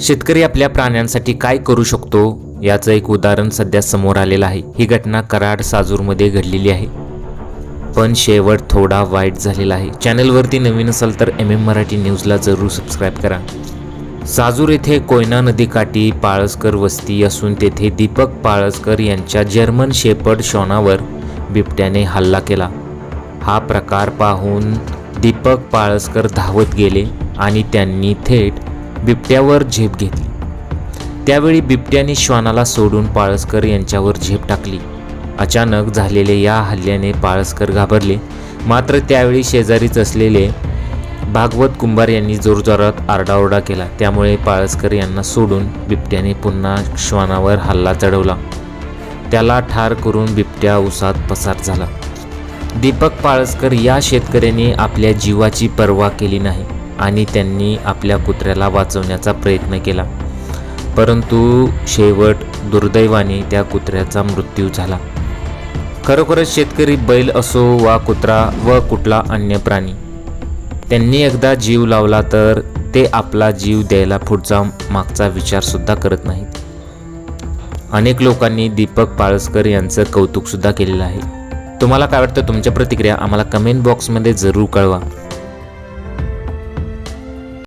शेतकरी आपल्या प्राण्यांसाठी काय करू शकतो याचं एक उदाहरण सध्या समोर आलेलं आहे. ही घटना कराड साजूरमध्ये घडलेली आहे. पण शेवट थोडा वाईट झालेला आहे. चॅनलवरती नवीन असाल तर एम एम मराठी न्यूजला जरूर सबस्क्राईब करा. साजूर येथे कोयना नदीकाठी पाळसकर वस्ती असून तेथे दीपक पाळसकर यांच्या जर्मन शेपर्ड शॉनावर बिबट्याने हल्ला केला. हा प्रकार पाहून दीपक पाळसकर धावत गेले आणि त्यांनी थेट बिबट्यावर झेप घेतली. त्यावेळी बिबट्याने श्वानाला सोडून पाळसकर यांच्यावर झेप टाकली. अचानक झालेले या हल्ल्याने पाळसकर घाबरले. मात्र त्यावेळी शेजारीच असलेले भागवत कुंभार यांनी जोरजोरात आरडाओरडा केला. त्यामुळे पाळसकर यांना सोडून बिबट्याने पुन्हा श्वानावर हल्ला चढवला. त्याला ठार करून बिबट्या उसात पसार झाला. दीपक पाळसकर या शेतकऱ्याने आपल्या जीवाची पर्वा केली नाही. आणि त्यांनी आपल्या कुत्र्याला वाचवण्याचा प्रयत्न केला. परंतु शेवट दुर्दैवाने त्या कुत्र्याचा मृत्यू झाला. खरोखरच शेतकरी बैल असो वा कुत्रा व कुठला अन्य प्राणी त्यांनी एकदा जीव लावला तर ते आपला जीव द्यायला पुढचा मागचा विचारसुद्धा करत नाहीत. अनेक लोकांनी दीपक पाळसकर यांचं कौतुकसुद्धा केलेलं आहे. तुम्हाला काय वाटतं? तुमच्या प्रतिक्रिया आम्हाला कमेंट बॉक्समध्ये जरूर कळवा.